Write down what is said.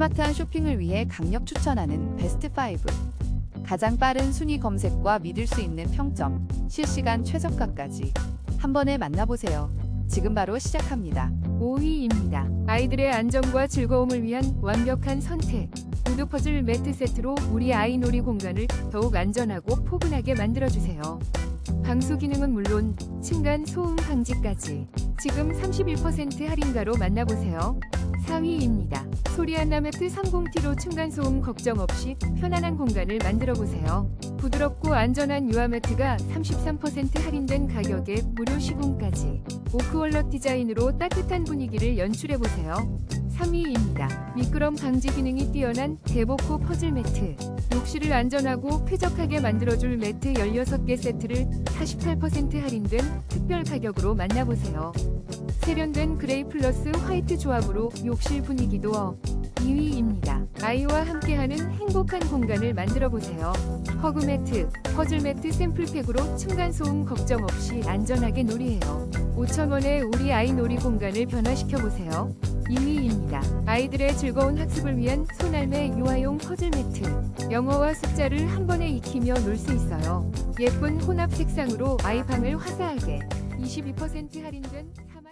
스마트한 쇼핑을 위해 강력 추천하는 베스트 5. 가장 빠른 순위 검색과 믿을 수 있는 평점, 실시간 최저가까지 한 번에 만나보세요. 지금 바로 시작합니다. 5위입니다. 아이들의 안정과 즐거움을 위한 완벽한 선택. 우드 퍼즐 매트 세트로 우리 아이 놀이 공간을 더욱 안전하고 포근하게 만들어주세요. 방수 기능은 물론 층간 소음 방지까지 지금 31% 할인가로 만나보세요. 4위입니다. 소리안나 매트 30T로 층간소음 걱정 없이 편안한 공간을 만들어 보세요. 부드럽고 안전한 유아 매트가 33% 할인된 가격에 무료 시공까지 오크월럭 디자인으로 따뜻한 분위기를 연출해 보세요. 3위입니다. 미끄럼 방지 기능이 뛰어난 대보코 퍼즐 매트. 욕실을 안전하고 쾌적하게 만들어줄 매트 16개 세트를 48% 할인된 특별 가격으로 만나보세요. 세련된 그레이 플러스 화이트 조합으로 욕실 분위기도 업. 2위입니다. 아이와 함께하는 행복한 공간을 만들어 보세요. 허그 매트, 퍼즐 매트 샘플팩으로 층간 소음 걱정 없이 안전하게 놀이해요. 5,000원에 우리 아이 놀이 공간을 변화시켜 보세요. 2위입니다. 아이들의 즐거운 학습을 위한 손알매 유아용 퍼즐 매트. 영어와 숫자를 한 번에 익히며 놀 수 있어요. 예쁜 혼합 색상으로 아이 방을 화사하게 22% 할인된 4만